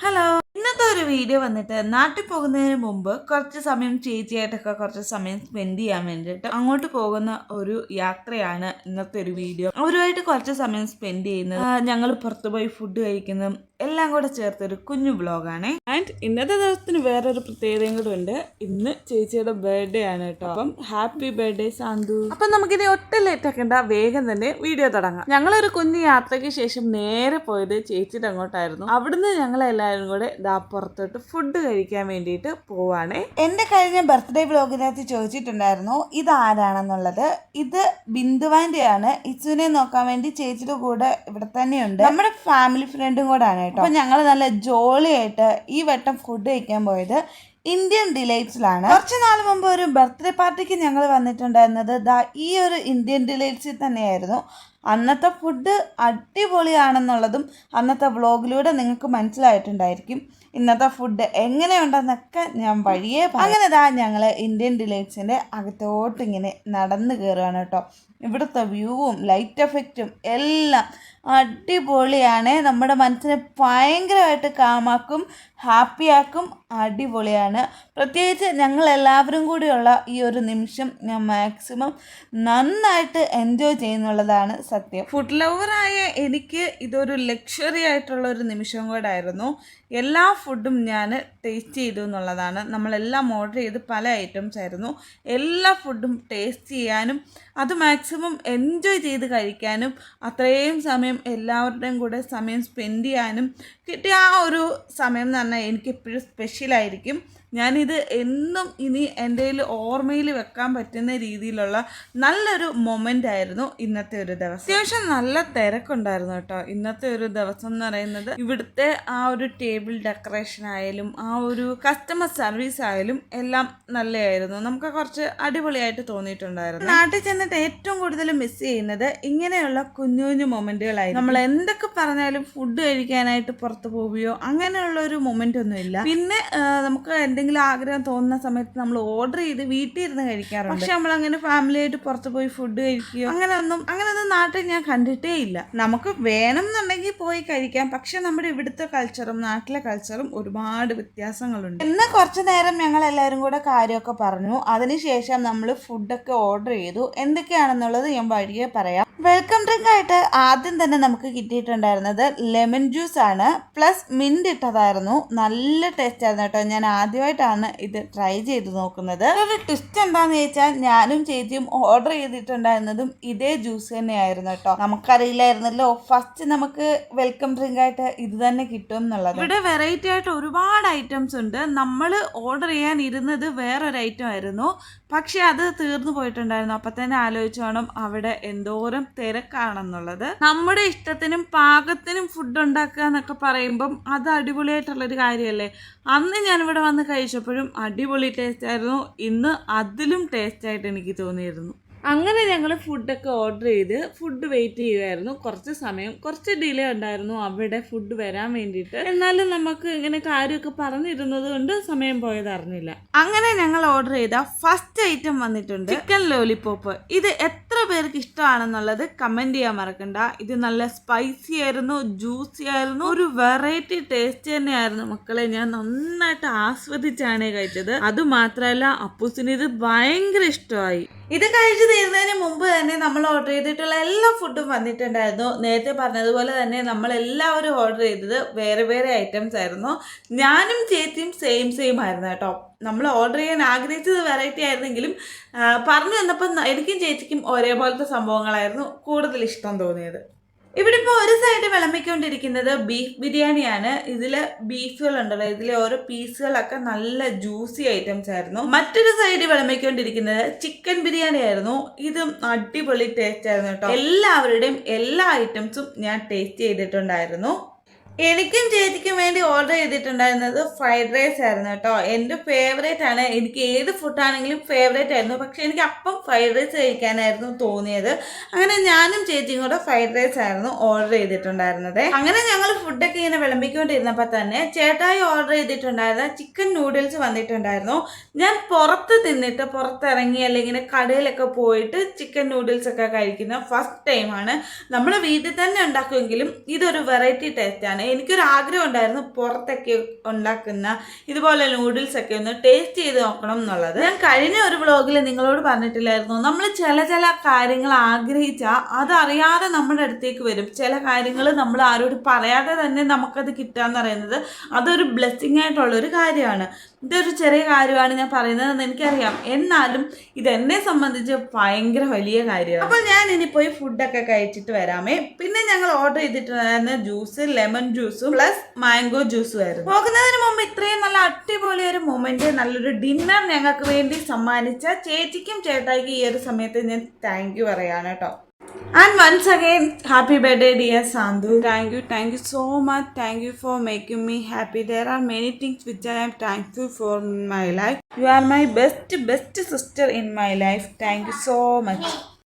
Hello ഇന്നത്തെ ഒരു video വന്നിട്ട് നാട്ടിൽ പോകുന്നതിന് മുമ്പ് കുറച്ച് സമയം ചേച്ചിയായിട്ടൊക്കെ കുറച്ച് സമയം സ്പെൻഡ് ചെയ്യാൻ വേണ്ടിയിട്ട് അങ്ങോട്ട് പോകുന്ന ഒരു യാത്രയാണ് ഇന്നത്തെ ഒരു വീഡിയോ അവരുമായിട്ട് കുറച്ച് സമയം സ്പെൻഡ് ചെയ്യുന്നത്. ഞങ്ങൾ പുറത്തുപോയി ഫുഡ് കഴിക്കുന്നതും എല്ലാം കൂടെ ചേർത്തൊരു കുഞ്ഞു വ്ളോഗാണ് ആൻഡ് ഇന്നത്തെ ദിവസത്തിന് വേറൊരു പ്രത്യേകതയും കൂടെ ഉണ്ട്. ഇന്ന് ചേച്ചിയുടെ ബർത്ത്ഡേ ആണ് കേട്ടോ. അപ്പം ഹാപ്പി ബർത്ത്ഡേ സാന്തു. അപ്പൊ നമുക്കിനി ഒറ്റ ലേറ്റ് ആക്കണ്ട. വേഗം തന്നെ വീഡിയോ തുടങ്ങാം. ഞങ്ങളൊരു കുഞ്ഞു യാത്രയ്ക്ക് ശേഷം നേരെ പോയത് ചേച്ചിയുടെ അങ്ങോട്ടായിരുന്നു. അവിടുന്ന് ഞങ്ങൾ എല്ലാവരും കൂടെ ദാ പുറത്തോട്ട് ഫുഡ് കഴിക്കാൻ വേണ്ടിയിട്ട് പോവാണേ. എന്റെ കഴിഞ്ഞ ബർത്ത്ഡേ ബ്ലോഗിനകത്ത് ചോദിച്ചിട്ടുണ്ടായിരുന്നു ഇത് ആരാണെന്നുള്ളത് ഇത് ബിന്ദുവാന്റെ ആണ് ഇച്ചുവിനെ നോക്കാൻ വേണ്ടി ചേച്ചിയുടെ കൂടെ ഇവിടെ തന്നെയുണ്ട്. നമ്മുടെ ഫാമിലി ഫ്രണ്ടും കൂടെ ആണ് കേട്ടോ. അപ്പൊ ഞങ്ങൾ നല്ല ജോളിയായിട്ട് ഈ വട്ടം ഫുഡ് കഴിക്കാൻ പോയത് ഇന്ത്യൻ ഡിലൈറ്റ്സിലാണ് കുറച്ച് നാൾ മുമ്പ് ഒരു ബർത്ത്ഡേ പാർട്ടിക്ക് ഞങ്ങൾ വന്നിട്ടുണ്ടായിരുന്നത് ദാ ഈ ഒരു ഇന്ത്യൻ ഡിലൈറ്റ്സിൽ തന്നെയായിരുന്നു. അന്നത്തെ ഫുഡ് അടിപൊളിയാണെന്നുള്ളതും അന്നത്തെ വ്ളോഗിലൂടെ നിങ്ങൾക്ക് മനസ്സിലായിട്ടുണ്ടായിരിക്കും. ഇന്നത്തെ ഫുഡ് എങ്ങനെയുണ്ടെന്നൊക്കെ ഞാൻ വഴിയേ. അങ്ങനെ ഇതാ ഞങ്ങൾ ഇന്ത്യൻ ഡിലൈറ്റ്സിന്റെ അകത്തോട്ട് ഇങ്ങനെ നടന്നു കയറുകയാണ് കേട്ടോ. ഇവിടുത്തെ വ്യൂവും ലൈറ്റ് എഫക്റ്റും എല്ലാം അടിപൊളിയാണ്. നമ്മുടെ മനസ്സിനെ ഭയങ്കരമായിട്ട് കാമാക്കും ഹാപ്പിയാക്കും അടിപൊളിയാണ്. പ്രത്യേകിച്ച് ഞങ്ങൾ എല്ലാവരും കൂടിയുള്ള ഈ ഒരു നിമിഷം ഞാൻ മാക്സിമം നന്നായിട്ട് എൻജോയ് ചെയ്യുന്നുള്ളതാണ് സത്യം. ഫുഡ് ലവറായ എനിക്ക് ഇതൊരു ലക്ഷറി ആയിട്ടുള്ള ഒരു നിമിഷം കൂടായിരുന്നു. എല്ലാ ഫുഡും ഞാൻ ടേസ്റ്റ് ചെയ്തു എന്നുള്ളതാണ്. നമ്മളെല്ലാം ഓർഡർ ചെയ്ത് പല ഐറ്റംസ് ആയിരുന്നു. എല്ലാ ഫുഡും ടേസ്റ്റ് ചെയ്യാനും അത് മാക്സിമം എൻജോയ് ചെയ്ത് കഴിക്കാനും അത്രയും സമയം എല്ലാവരുടെയും കൂടെ സമയം സ്പെൻഡ് ചെയ്യാനും കിട്ടിയ ആ ഒരു സമയം എന്ന് പറഞ്ഞാൽ എനിക്കെപ്പോഴും സ്പെഷ്യലായിരിക്കും ഞാനിത് എന്നും ഇനി എന്റെ ഓർമ്മയിൽ വെക്കാൻ പറ്റുന്ന രീതിയിലുള്ള നല്ലൊരു മൊമെന്റ് ആയിരുന്നു ഇന്നത്തെ ഒരു ദിവസം. അത്യാവശ്യം നല്ല തിരക്കുണ്ടായിരുന്നു കേട്ടോ. ഇന്നത്തെ ഒരു ദിവസം എന്ന് പറയുന്നത് ഇവിടുത്തെ ആ ഒരു ടേബിൾ ഡെക്കറേഷൻ ആയാലും ആ ഒരു കസ്റ്റമർ സർവീസ് ആയാലും എല്ലാം നല്ലതായിരുന്നു. നമുക്ക് കുറച്ച് അടിപൊളിയായിട്ട് തോന്നിയിട്ടുണ്ടായിരുന്നു. നാട്ടിൽ ചെന്നിട്ട് ഏറ്റവും കൂടുതൽ മിസ് ചെയ്യുന്നത് ഇങ്ങനെയുള്ള കുഞ്ഞു കുഞ്ഞു മൊമെന്റുകളായി നമ്മൾ എന്തൊക്കെ പറഞ്ഞാലും ഫുഡ് കഴിക്കാനായിട്ട് പുറത്ത് പോവുകയോ അങ്ങനെയുള്ള ഒരു മൊമെന്റ് ഒന്നുമില്ല. പിന്നെ നമുക്ക് നമുക്ക് എന്തെങ്കിലും ആഗ്രഹം തോന്നുന്ന സമയത്ത് നമ്മൾ ഓർഡർ ചെയ്ത് വീട്ടിൽ ഇരുന്ന് കഴിക്കാറുണ്ട്. പക്ഷെ നമ്മൾ അങ്ങനെ ഫാമിലി ആയിട്ട് പുറത്ത് പോയി ഫുഡ് കഴിക്കുകയോ അങ്ങനെയൊന്നും അങ്ങനെ ഒന്നും നാട്ടിൽ ഞാൻ കണ്ടിട്ടേ ഇല്ല. നമുക്ക് വേണം എന്നുണ്ടെങ്കിൽ പോയി കഴിക്കാം. പക്ഷെ നമ്മുടെ ഇവിടുത്തെ കൾച്ചറും നാട്ടിലെ കൾച്ചറും ഒരുപാട് വ്യത്യാസങ്ങളുണ്ട്. ഇന്ന് കുറച്ചു നേരം ഞങ്ങൾ എല്ലാവരും കൂടെ കാര്യമൊക്കെ പറഞ്ഞു. അതിനുശേഷം നമ്മൾ ഫുഡൊക്കെ ഓർഡർ ചെയ്തു. എന്തൊക്കെയാണെന്നുള്ളത് ഞാൻ വഴിയെ പറയാം. വെൽക്കം ഡ്രിങ്ക് ആയിട്ട് ആദ്യം തന്നെ നമുക്ക് കിട്ടിയിട്ടുണ്ടായിരുന്നത് ലെമൺ ജ്യൂസ് ആണ്. പ്ലസ് മിന്റ് ഇട്ടതായിരുന്നു. നല്ല ടേസ്റ്റ് ആയിരുന്നു കേട്ടോ. ഞാൻ ആദ്യമായിട്ടാണ് ഇത് ട്രൈ ചെയ്ത് നോക്കുന്നത്. ഒരു ട്വിസ്റ്റ് എന്താന്ന് ചോദിച്ചാൽ ഞാനും ചേച്ചിയും ഓർഡർ ചെയ്തിട്ടുണ്ടായിരുന്നതും ഇതേ ജ്യൂസ് തന്നെയായിരുന്നു കേട്ടോ. നമുക്കറിയില്ലായിരുന്നല്ലോ. ഫസ്റ്റ് നമുക്ക് വെൽക്കം ഡ്രിങ്ക് ആയിട്ട് ഇത് തന്നെ കിട്ടും എന്നുള്ളത്. ഇവിടെ വെറൈറ്റി ആയിട്ട് ഒരുപാട് ഐറ്റംസ് ഉണ്ട്. നമ്മൾ ഓർഡർ ചെയ്യാൻ ഇരുന്നത് വേറൊരു ഐറ്റം ആയിരുന്നു. പക്ഷെ അത് തീർന്നു പോയിട്ടുണ്ടായിരുന്നു. അപ്പൊ തന്നെ ആലോചിച്ച് വേണം അവിടെ എന്തോരം തിരക്കാണെന്നുള്ളത്. നമ്മുടെ ഇഷ്ടത്തിനും പാകത്തിനും ഫുഡ് ഉണ്ടാക്കുക എന്നൊക്കെ പറയുമ്പം അത് അടിപൊളിയായിട്ടുള്ളൊരു കാര്യമല്ലേ? അന്ന് ഞാനിവിടെ വന്ന് കഴിച്ചപ്പോഴും അടിപൊളി ടേസ്റ്റ് ആയിരുന്നു. ഇന്ന് അതിലും ടേസ്റ്റ് ആയിട്ട് എനിക്ക് തോന്നിയിരുന്നു. അങ്ങനെ ഞങ്ങൾ ഫുഡൊക്കെ ഓർഡർ ചെയ്ത് ഫുഡ് വെയിറ്റ് ചെയ്യുമായിരുന്നു കുറച്ച് സമയം കുറച്ച് ഡിലേ ഉണ്ടായിരുന്നു അവിടെ ഫുഡ് വരാൻ വേണ്ടിയിട്ട്. എന്നാലും നമുക്ക് ഇങ്ങനെ കാര്യമൊക്കെ പറഞ്ഞിരുന്നത് കൊണ്ട് സമയം പോയത് അറിഞ്ഞില്ല. അങ്ങനെ ഞങ്ങൾ ഓർഡർ ചെയ്ത ഫസ്റ്റ് ഐറ്റം വന്നിട്ടുണ്ട് ചിക്കൻ ലോലിപോപ്പ് ഇത് എത്ര പേർക്ക് ഇഷ്ടമാണെന്നുള്ളത് കമന്റ് ചെയ്യാൻ മറക്കണ്ട. ഇത് നല്ല സ്പൈസി ആയിരുന്നു ജ്യൂസി ആയിരുന്നു ഒരു വെറൈറ്റി ടേസ്റ്റ് തന്നെയായിരുന്നു. മക്കളെ ഞാൻ നന്നായിട്ട് ആസ്വദിച്ചാണ് കഴിച്ചത്. അതുമാത്രമല്ല അപ്പൂസിന് ഇത് ഭയങ്കര ഇഷ്ടമായി. ഇത് കഴിച്ചു തീരുന്നതിന് മുമ്പ് തന്നെ നമ്മൾ ഓർഡർ ചെയ്തിട്ടുള്ള എല്ലാ ഫുഡും വന്നിട്ടുണ്ടായിരുന്നു. നേരത്തെ പറഞ്ഞതുപോലെ തന്നെ നമ്മൾ എല്ലാവരും ഓർഡർ ചെയ്തത് വേറെ വേറെ ഐറ്റംസ് ആയിരുന്നു. ഞാനും ചേച്ചിയും സെയിം സെയിം ആയിരുന്നു കേട്ടോ. നമ്മൾ ഓർഡർ ചെയ്യാൻ ആഗ്രഹിച്ചത് വെറൈറ്റി ആയിരുന്നെങ്കിലും പറഞ്ഞു വന്നപ്പോൾ എനിക്കും ചേച്ചിക്കും ഒരേപോലത്തെ സംഭവങ്ങളായിരുന്നു കൂടുതൽ ഇഷ്ടം തോന്നിയത്. ഇവിടെ ഇപ്പോൾ ഒരു സൈഡ് വിളമ്പിക്കൊണ്ടിരിക്കുന്നത് ബീഫ് ബിരിയാണിയാണ്. ഇതിൽ ബീഫുകൾ ഉണ്ടല്ലോ ഇതിലെ ഓരോ പീസുകളൊക്കെ നല്ല ജ്യൂസി ഐറ്റംസ് ആയിരുന്നു. മറ്റൊരു സൈഡ് വിളമ്പിക്കൊണ്ടിരിക്കുന്നത് ചിക്കൻ ബിരിയാണി ആയിരുന്നു. ഇതും അടിപൊളി ടേസ്റ്റ് ആയിരുന്നു കേട്ടോ. എല്ലാവരുടെയും എല്ലാ ഐറ്റംസും ഞാൻ ടേസ്റ്റ് ചെയ്തിട്ടുണ്ടായിരുന്നു. എനിക്കും ചേച്ചിക്കും വേണ്ടി ഓർഡർ ചെയ്തിട്ടുണ്ടായിരുന്നത് ഫ്രൈഡ് റൈസ് ആയിരുന്നു കേട്ടോ. എന്റെ ഫേവറേറ്റ് ആണ്. എനിക്ക് ഏത് ഫുഡാണെങ്കിലും ഫേവറേറ്റ് ആയിരുന്നു. പക്ഷേ എനിക്ക് അപ്പം ഫ്രൈഡ് റൈസ് കഴിക്കാനായിരുന്നു തോന്നിയത്. അങ്ങനെ ഞാനും ചേച്ചിയും കൂടെ ഫ്രൈഡ് റൈസ് ആയിരുന്നു ഓർഡർ ചെയ്തിട്ടുണ്ടായിരുന്നത്. അങ്ങനെ ഞങ്ങൾ ഫുഡൊക്കെ ഇങ്ങനെ വിളമ്പിക്കൊണ്ടിരുന്നപ്പോൾ തന്നെ ചേട്ടായി ഓർഡർ ചെയ്തിട്ടുണ്ടായിരുന്ന ചിക്കൻ നൂഡിൽസ് വന്നിട്ടുണ്ടായിരുന്നു. ഞാൻ പുറത്ത് തിന്നിട്ട് പുറത്തിറങ്ങി അല്ലെങ്കിൽ കടയിലൊക്കെ പോയിട്ട് ചിക്കൻ നൂഡിൽസ് ഒക്കെ കഴിക്കുന്ന ഫസ്റ്റ് ടൈമാണ് നമ്മൾ വീട്ടിൽ തന്നെ ഉണ്ടാക്കുമെങ്കിലും ഇതൊരു വെറൈറ്റി ടേസ്റ്റാണ് ചെയ്തതാണ് എനിക്കൊരു ആഗ്രഹം ഉണ്ടായിരുന്നു പുറത്തൊക്കെ ഉണ്ടാക്കുന്ന ഇതുപോലെ നൂഡിൽസ് ഒക്കെ ഒന്ന് ടേസ്റ്റ് ചെയ്ത് നോക്കണം എന്നുള്ളത്. ഞാൻ കഴിഞ്ഞ ഒരു വ്ളോഗിൽ നിങ്ങളോട് പറഞ്ഞിട്ടില്ലായിരുന്നു. നമ്മൾ ചില ചില കാര്യങ്ങൾ ആഗ്രഹിച്ചാൽ അതറിയാതെ നമ്മുടെ അടുത്തേക്ക് വരും. ചില കാര്യങ്ങൾ നമ്മൾ ആരോട് പറയാതെ തന്നെ നമുക്കത് കിട്ടാന്ന് പറയുന്നത് അതൊരു ബ്ലെസ്സിങ് ആയിട്ടുള്ളൊരു കാര്യമാണ്. ഇതൊരു ചെറിയ കാര്യമാണ് ഞാൻ പറയുന്നതെന്ന് എനിക്കറിയാം. എന്നാലും ഇതെന്നെ സംബന്ധിച്ച് ഭയങ്കര വലിയ കാര്യമാണ്. അപ്പോൾ ഞാൻ ഇനി പോയി ഫുഡൊക്കെ കഴിച്ചിട്ട് വരാമേ. പിന്നെ ഞങ്ങൾ ഓർഡർ ചെയ്തിട്ടുണ്ടായിരുന്ന ജ്യൂസ് ലെമൺ ജ്യൂസും പ്ലസ് മാംഗോ ജ്യൂസും ആയിരുന്നു പോകുന്നതിന് മുമ്പ് ഇത്രയും നല്ല അടിപൊളി ഒരു മൊമെന്റ് നല്ലൊരു ഡിന്നർ ഞങ്ങൾക്ക് വേണ്ടി സമ്മാനിച്ച ചേച്ചിക്കും ചേട്ടായിക്കും ഈ ഒരു സമയത്ത് ഞാൻ താങ്ക് യു പറയാണ് കേട്ടോ and once again happy birthday dear Santhu Thank you, thank you so much. Thank you for making me happy. There are many things which I am thankful for in my life. You are my best, best sister in my life. Thank you so much.